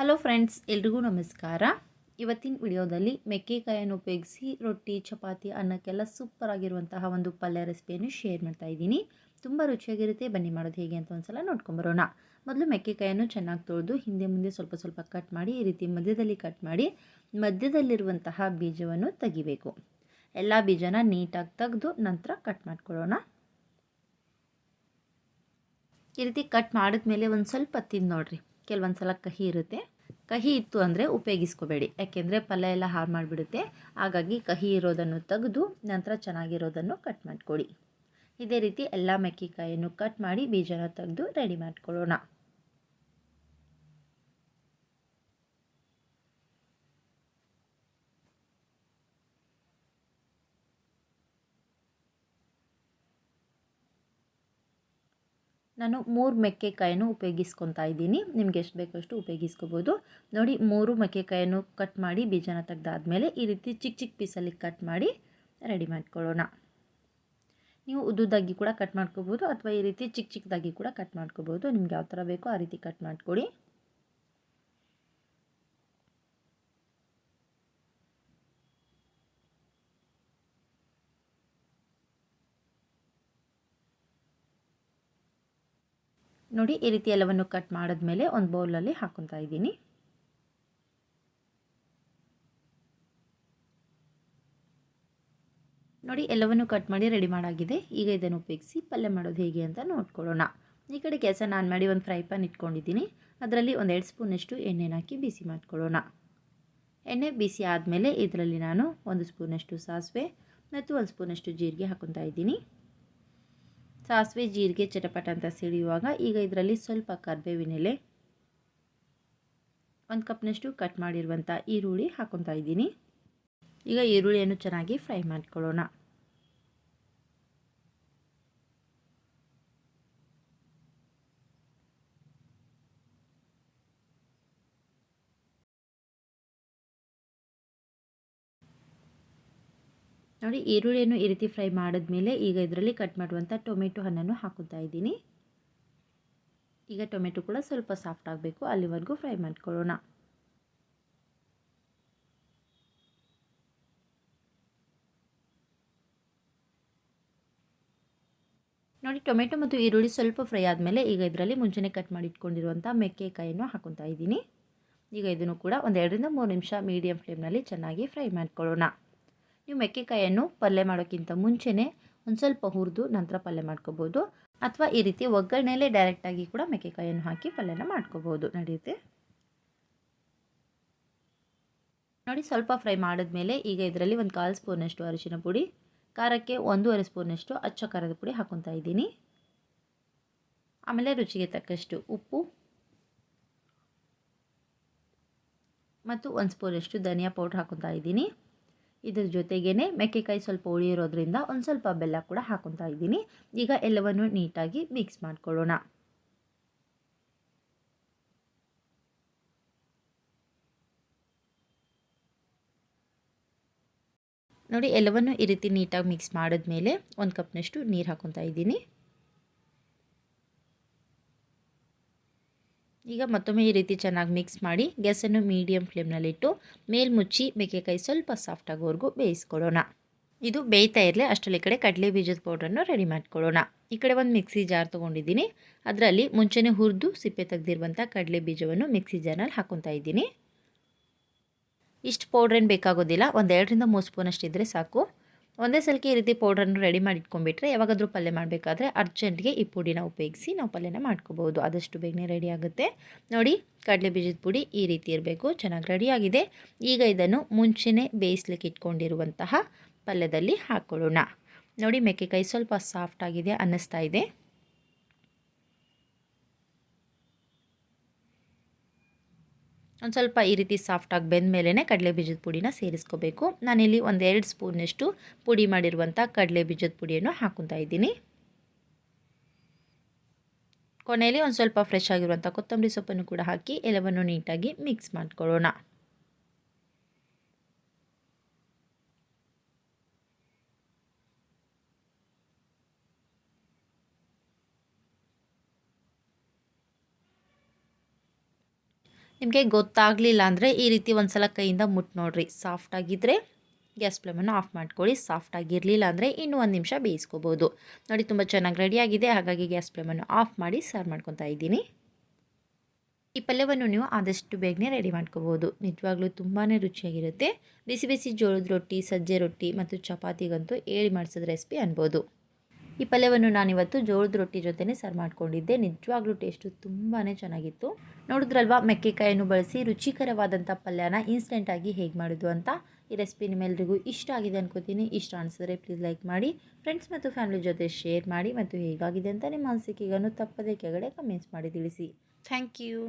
Hello friends ಎಲ್ರಿಗೂ ನಮಸ್ಕಾರ. ಇವತ್ತಿನ ವಿಡಿಯೋದಲ್ಲಿ ಮೆಕ್ಕೆಕಾಯನ್ನು ಉಪಯೋಗಿಸಿ ರೊಟ್ಟಿ, ಚಪಾತಿ, ಅನ್ನಕ್ಕೆಲ್ಲ ಸೂಪರ್ ಆಗಿರುವಂತಹ ಒಂದು ಪಲ್ಯ ರೆಸಿಪಿಯನ್ನು ಶೇರ್ ಮಾಡ್ತಾ ಇದ್ದೀನಿ. ತುಂಬ ರುಚಿಯಾಗಿರುತ್ತೆ. ಬನ್ನಿ ಮಾಡೋದು ಹೇಗೆ ಅಂತ ಒಂದ್ಸಲ ನೋಡ್ಕೊಂಬರೋಣ ಮೊದಲು ಮೆಕ್ಕೆಕಾಯನ್ನು ಚೆನ್ನಾಗಿ ತೊಳೆದು ಹಿಂದೆ ಮುಂದೆ ಸ್ವಲ್ಪ ಸ್ವಲ್ಪ ಕಟ್ ಮಾಡಿ, ಈ ರೀತಿ ಮಧ್ಯದಲ್ಲಿ ಕಟ್ ಮಾಡಿ, ಮಧ್ಯದಲ್ಲಿರುವಂತಹ ಬೀಜವನ್ನು ತೆಗಿಬೇಕು. ಎಲ್ಲ ಬೀಜನ ನೀಟಾಗಿ ತೆಗೆದು ನಂತರ ಕಟ್ ಮಾಡ್ಕೊಳ್ಳೋಣ. ಈ ರೀತಿ ಕಟ್ ಮಾಡಿದ್ಮೇಲೆ ಒಂದು ಸ್ವಲ್ಪ ತಿಂದು ನೋಡ್ರಿ. ಕೆಲವೊಂದು ಸಲ ಕಹಿ ಇರುತ್ತೆ. ಕಹಿ ಇತ್ತು ಅಂದರೆ ಉಪಯೋಗಿಸ್ಕೋಬೇಡಿ. ಯಾಕೆಂದರೆ ಪಲ್ಯ ಎಲ್ಲ ಹಾಳು ಮಾಡಿಬಿಡುತ್ತೆ. ಹಾಗಾಗಿ ಕಹಿ ಇರೋದನ್ನು ತೆಗೆದು ನಂತರ ಚೆನ್ನಾಗಿರೋದನ್ನು ಕಟ್ ಮಾಡಿಕೊಡಿ ಇದೇ ರೀತಿ ಎಲ್ಲ ಮೆಕ್ಕೆಕಾಯನ್ನು ಕಟ್ ಮಾಡಿ ಬೀಜನ ತೆಗೆದು ರೆಡಿ ಮಾಡ್ಕೊಳ್ಳೋಣ. ನಾನು ಮೂರು ಮೆಕ್ಕೆಕಾಯನ್ನು ಉಪಯೋಗಿಸ್ಕೊತಾ ಇದ್ದೀನಿ. ನಿಮ್ಗೆ ಎಷ್ಟು ಬೇಕೋ ಅಷ್ಟು ಉಪಯೋಗಿಸ್ಕೋಬೋದು. ನೋಡಿ, ಮೂರು ಮೆಕ್ಕೆಕಾಯನ್ನು ಕಟ್ ಮಾಡಿ ಬೀಜನ ತೆಗ್ದಾದ್ಮೇಲೆ ಈ ರೀತಿ ಚಿಕ್ಕ ಚಿಕ್ಕ ಪೀಸಲ್ಲಿ ಕಟ್ ಮಾಡಿ ರೆಡಿ ಮಾಡ್ಕೊಳ್ಳೋಣ. ನೀವು ಉದ್ದುದಾಗಿ ಕೂಡ ಕಟ್ ಮಾಡ್ಕೋಬೋದು ಅಥವಾ ಈ ರೀತಿ ಚಿಕ್ಕ ಚಿಕ್ಕದಾಗಿ ಕೂಡ ಕಟ್ ಮಾಡ್ಕೋಬೋದು. ನಿಮ್ಗೆ ಯಾವ ಥರ ಬೇಕೋ ಆ ರೀತಿ ಕಟ್ ಮಾಡ್ಕೊಳ್ಳಿ. ನೋಡಿ, ಈ ರೀತಿ ಎಲ್ಲವನ್ನು ಕಟ್ ಮಾಡಿದ್ಮೇಲೆ ಒಂದು ಬೌಲಲ್ಲಿ ಹಾಕೊತಾ ಇದ್ದೀನಿ. ನೋಡಿ, ಎಲ್ಲವನ್ನು ಕಟ್ ಮಾಡಿ ರೆಡಿ ಮಾಡಾಗಿದೆ. ಈಗ ಇದನ್ನು ಉಪಯೋಗಿಸಿ ಪಲ್ಯ ಮಾಡೋದು ಹೇಗೆ ಅಂತ ನೋಡ್ಕೊಳ್ಳೋಣ. ಈ ಕಡೆ ಕೆಲಸ ನಾನು ಮಾಡಿ ಒಂದು ಫ್ರೈ ಪ್ಯಾನ್ ಇಟ್ಕೊಂಡಿದ್ದೀನಿ. ಅದರಲ್ಲಿ ಒಂದು ಎರಡು ಸ್ಪೂನಷ್ಟು ಎಣ್ಣೆನ ಹಾಕಿ ಬಿಸಿ ಮಾಡ್ಕೊಳ್ಳೋಣ. ಎಣ್ಣೆ ಬಿಸಿ ಆದಮೇಲೆ ಇದರಲ್ಲಿ ನಾನು ಒಂದು ಸ್ಪೂನಷ್ಟು ಸಾಸಿವೆ ಮತ್ತು ಒಂದು ಸ್ಪೂನಷ್ಟು ಜೀರಿಗೆ ಹಾಕೊತಾ ಇದ್ದೀನಿ. ಸಾಸಿವೆ, ಜೀರಿಗೆ, ಚಟಪಟ ಅಂತ ಸಿಡಿಯುವಾಗ ಈಗ ಇದರಲ್ಲಿ ಸ್ವಲ್ಪ ಕರ್ಬೇವಿನೆಲೆ ಒಂದು ಕಪ್ನಷ್ಟು ಕಟ್ ಮಾಡಿರುವಂಥ ಈರುಳ್ಳಿ ಹಾಕೊತಾ ಇದ್ದೀನಿ. ಈಗ ಈರುಳ್ಳಿಯನ್ನು ಚೆನ್ನಾಗಿ ಫ್ರೈ ಮಾಡ್ಕೊಳ್ಳೋಣ. ನೋಡಿ, ಈರುಳ್ಳಿಯನ್ನು ಈ ರೀತಿ ಫ್ರೈ ಮಾಡಿದ್ಮೇಲೆ ಈಗ ಇದರಲ್ಲಿ ಕಟ್ ಮಾಡುವಂಥ ಟೊಮೆಟೊ ಹಣ್ಣನ್ನು ಹಾಕುತ್ತಾ ಇದ್ದೀನಿ. ಈಗ ಟೊಮೆಟೊ ಕೂಡ ಸ್ವಲ್ಪ ಸಾಫ್ಟ್ ಆಗಬೇಕು. ಅಲ್ಲಿವರೆಗೂ ಫ್ರೈ ಮಾಡ್ಕೊಳ್ಳೋಣ. ನೋಡಿ, ಟೊಮೆಟೊ ಮತ್ತು ಈರುಳ್ಳಿ ಸ್ವಲ್ಪ ಫ್ರೈ ಆದಮೇಲೆ ಈಗ ಇದರಲ್ಲಿ ಮುಂಚೆನೇ ಕಟ್ ಮಾಡಿ ಇಟ್ಕೊಂಡಿರುವಂಥ ಮೆಕ್ಕೆಕಾಯನ್ನು ಹಾಕೊತಾ ಇದ್ದೀನಿ. ಈಗ ಇದನ್ನು ಕೂಡ ಒಂದೆರಡರಿಂದ ಮೂರು ನಿಮಿಷ ಮೀಡಿಯಂ ಫ್ಲೇಮ್ನಲ್ಲಿ ಚೆನ್ನಾಗಿ ಫ್ರೈ ಮಾಡ್ಕೊಳ್ಳೋಣ. ನೀವು ಮೆಕ್ಕೆಕಾಯನ್ನು ಪಲ್ಯ ಮಾಡೋಕ್ಕಿಂತ ಮುಂಚೆನೇ ಒಂದು ಸ್ವಲ್ಪ ಹುರಿದು ನಂತರ ಪಲ್ಯ ಮಾಡ್ಕೋಬೋದು. ಅಥವಾ ಈ ರೀತಿ ಒಗ್ಗರಣೆಯಲ್ಲೇ ಡೈರೆಕ್ಟಾಗಿ ಕೂಡ ಮೆಕ್ಕೆಕಾಯನ್ನು ಹಾಕಿ ಪಲ್ಯನ ಮಾಡ್ಕೋಬೋದು. ನಡೆಯುತ್ತೆ ನೋಡಿ, ಸ್ವಲ್ಪ ಫ್ರೈ ಮಾಡಿದ್ಮೇಲೆ ಈಗ ಇದರಲ್ಲಿ ಒಂದು ಕಾಲು ಸ್ಪೂನಷ್ಟು ಅರಿಶಿನ ಪುಡಿ, ಖಾರಕ್ಕೆ ಒಂದೂವರೆ ಸ್ಪೂನಷ್ಟು ಅಚ್ಚ ಖಾರದ ಪುಡಿ ಹಾಕೊತಾ ಇದ್ದೀನಿ. ಆಮೇಲೆ ರುಚಿಗೆ ತಕ್ಕಷ್ಟು ಉಪ್ಪು ಮತ್ತು ಒಂದು ಸ್ಪೂನಷ್ಟು ಧನಿಯಾ ಪೌಡ್ರ್ ಹಾಕೊತಾ ಇದ್ದೀನಿ. ಇದ್ರ ಜೊತೆಗೇ ಮೆಕ್ಕೆಕಾಯಿ ಸ್ವಲ್ಪ ಉಳಿಯಿರೋದ್ರಿಂದ ಒಂದು ಸ್ವಲ್ಪ ಬೆಲ್ಲ ಕೂಡ ಹಾಕೊತಾ ಇದ್ದೀನಿ. ಈಗ ಎಲ್ಲವನ್ನು ನೀಟಾಗಿ ಮಿಕ್ಸ್ ಮಾಡ್ಕೊಳ್ಳೋಣ. ನೋಡಿ, ಎಲ್ಲವನ್ನು ಈ ರೀತಿ ನೀಟಾಗಿ ಮಿಕ್ಸ್ ಮಾಡಿದ್ಮೇಲೆ ಒಂದು ಕಪ್ನಷ್ಟು ನೀರು ಹಾಕೊತಾ ಇದ್ದೀನಿ. ಈಗ ಮತ್ತೊಮ್ಮೆ ಈ ರೀತಿ ಚೆನ್ನಾಗಿ ಮಿಕ್ಸ್ ಮಾಡಿ ಗ್ಯಾಸನ್ನು ಮೀಡಿಯಂ ಫ್ಲೇಮ್ನಲ್ಲಿಟ್ಟು ಮೇಲ್ಮುಚ್ಚಿ ಮೇಕೆಕಾಯಿ ಸ್ವಲ್ಪ ಸಾಫ್ಟ್ ಆಗೋವರೆಗೂ ಬೇಯಿಸ್ಕೊಳ್ಳೋಣ. ಇದು ಬೇಯ್ತಾ ಇರಲಿ, ಅಷ್ಟರಲ್ಲಿ ಕಡೆ ಕಡಲೆ ಬೀಜದ ಪೌಡ್ರನ್ನು ರೆಡಿ ಮಾಡ್ಕೊಳ್ಳೋಣ. ಈ ಕಡೆ ಒಂದು ಮಿಕ್ಸಿ ಜಾರ್ ತೊಗೊಂಡಿದ್ದೀನಿ. ಅದರಲ್ಲಿ ಮುಂಚೆನೇ ಹುರಿದು ಸಿಪ್ಪೆ ತೆಗೆದಿರುವಂಥ ಕಡಲೆ ಬೀಜವನ್ನು ಮಿಕ್ಸಿ ಜಾರ್ನಲ್ಲಿ ಹಾಕೊತಾ ಇದ್ದೀನಿ. ಇಷ್ಟು ಪೌಡ್ರೇನು ಬೇಕಾಗೋದಿಲ್ಲ, ಒಂದು ಎರಡರಿಂದ ಮೂರು ಸ್ಪೂನ್ ಇದ್ದರೆ ಸಾಕು. ಒಂದೇ ಸಲಕ್ಕೆ ಈ ರೀತಿ ಪೌಡ್ರನ್ನು ರೆಡಿ ಮಾಡಿ ಇಟ್ಕೊಂಡ್ಬಿಟ್ರೆ ಯಾವಾಗಾದರೂ ಪಲ್ಯ ಮಾಡಬೇಕಾದ್ರೆ ಅರ್ಜೆಂಟ್ಗೆ ಈ ಪುಡಿನ ಉಪಯೋಗಿಸಿ ನಾವು ಪಲ್ಯನ ಮಾಡ್ಕೋಬೋದು ಆದಷ್ಟು ಬೇಗನೆ ರೆಡಿ ಆಗುತ್ತೆ. ನೋಡಿ, ಕಡಲೆ ಬೀಜದ ಪುಡಿ ಈ ರೀತಿ ಇರಬೇಕು. ಚೆನ್ನಾಗಿ ರೆಡಿಯಾಗಿದೆ ಈಗ ಇದನ್ನು ಮುಂಚೆನೇ ಬೇಯಿಸ್ಲಿಕ್ಕೆ ಇಟ್ಕೊಂಡಿರುವಂತಹ ಪಲ್ಯದಲ್ಲಿ ಹಾಕ್ಕೊಳ್ಳೋಣ ನೋಡಿ ಮೆಕ್ಕೆಕಾಯಿ ಸ್ವಲ್ಪ ಸಾಫ್ಟ್ ಆಗಿದೆ, ಅನ್ನಿಸ್ತಾ ಇದೆ. ಒಂದು ಸ್ವಲ್ಪ ಈ ರೀತಿ ಸಾಫ್ಟಾಗಿ ಬೆಂದ ಮೇಲೇ ಕಡಲೆ ಬೀಜದ ಪುಡಿನ ಸೇರಿಸ್ಕೋಬೇಕು. ನಾನಿಲ್ಲಿ ಒಂದು ಎರಡು ಸ್ಪೂನಷ್ಟು ಪುಡಿ ಮಾಡಿರುವಂಥ ಕಡಲೆ ಬೀಜದ ಪುಡಿಯನ್ನು ಹಾಕೊತಾ ಇದ್ದೀನಿ. ಕೊನೆಯಲ್ಲಿ ಒಂದು ಸ್ವಲ್ಪ ಫ್ರೆಶ್ ಆಗಿರುವಂಥ ಕೊತ್ತಂಬರಿ ಸೊಪ್ಪನ್ನು ಕೂಡ ಹಾಕಿ ಎಲ್ಲವನ್ನು ನೀಟಾಗಿ ಮಿಕ್ಸ್ ಮಾಡ್ಕೊಳ್ಳೋಣ. ನಿಮಗೆ ಗೊತ್ತಾಗಲಿಲ್ಲ ಅಂದರೆ ಈ ರೀತಿ ಒಂದು ಸಲ ಕೈಯಿಂದ ಮುಟ್ಟು ನೋಡಿರಿ. ಸಾಫ್ಟಾಗಿದ್ದರೆ ಗ್ಯಾಸ್ ಫ್ಲೇಮನ್ನು ಆಫ್ ಮಾಡ್ಕೊಳ್ಳಿ. ಸಾಫ್ಟಾಗಿರಲಿಲ್ಲ ಅಂದರೆ ಇನ್ನೂ ಒಂದು ನಿಮಿಷ ಬೇಯಿಸ್ಕೋಬೋದು. ನೋಡಿ, ತುಂಬ ಚೆನ್ನಾಗಿ ರೆಡಿಯಾಗಿದೆ ಹಾಗಾಗಿ ಗ್ಯಾಸ್ ಫ್ಲೇಮನ್ನು ಆಫ್ ಮಾಡಿ ಸರ್ವ್ ಮಾಡ್ಕೊತಾ ಇದ್ದೀನಿ. ಈ ಪಲ್ಯವನ್ನು ನೀವು ಆದಷ್ಟು ಬೇಗನೆ ರೆಡಿ ಮಾಡ್ಕೋಬೋದು. ನಿಜವಾಗ್ಲೂ ತುಂಬಾ ರುಚಿಯಾಗಿರುತ್ತೆ. ಬಿಸಿ ಬಿಸಿ ಜೋಳದ ರೊಟ್ಟಿ, ಸಜ್ಜೆ ರೊಟ್ಟಿ ಮತ್ತು ಚಪಾತಿಗಂತೂ ಹೇಳಿ ಮಾಡಿಸಿದ ರೆಸಿಪಿ ಅನ್ಬೋದು. ಈ ಪಲ್ಯವನ್ನು ನಾನಿವತ್ತು ಜೋಳದ ರೊಟ್ಟಿ ಜೊತೆನೇ ಸರ್ವ್ ಮಾಡ್ಕೊಂಡಿದ್ದೆ. ನಿಜವಾಗ್ಲೂ ಟೇಸ್ಟು ತುಂಬಾ ಚೆನ್ನಾಗಿತ್ತು. ನೋಡಿದ್ರಲ್ವಾ ಮೆಕ್ಕೆಕಾಯನ್ನು ಬಳಸಿ ರುಚಿಕರವಾದಂಥ ಪಲ್ಯನ ಇನ್ಸ್ಟೆಂಟಾಗಿ ಹೇಗೆ ಮಾಡೋದು ಅಂತ? ಈ ರೆಸಿಪಿ ನಿಮ್ಮೆಲ್ರಿಗೂ ಇಷ್ಟ ಆಗಿದೆ ಅನ್ಕೋತೀನಿ. ಇಷ್ಟ ಅನಿಸಿದ್ರೆ ಪ್ಲೀಸ್ ಲೈಕ್ ಮಾಡಿ ಫ್ರೆಂಡ್ಸ್ ಮತ್ತು ಫ್ಯಾಮಿಲಿ ಜೊತೆ ಶೇರ್ ಮಾಡಿ ಮತ್ತು ಹೇಗಾಗಿದೆ ಅಂತ ನಿಮ್ಮ ಅನಿಸಿಕೆಗಳನ್ನು ತಪ್ಪದೇ ಕೆಳಗಡೆ ಕಮೆಂಟ್ಸ್ ಮಾಡಿ ತಿಳಿಸಿ. Thank you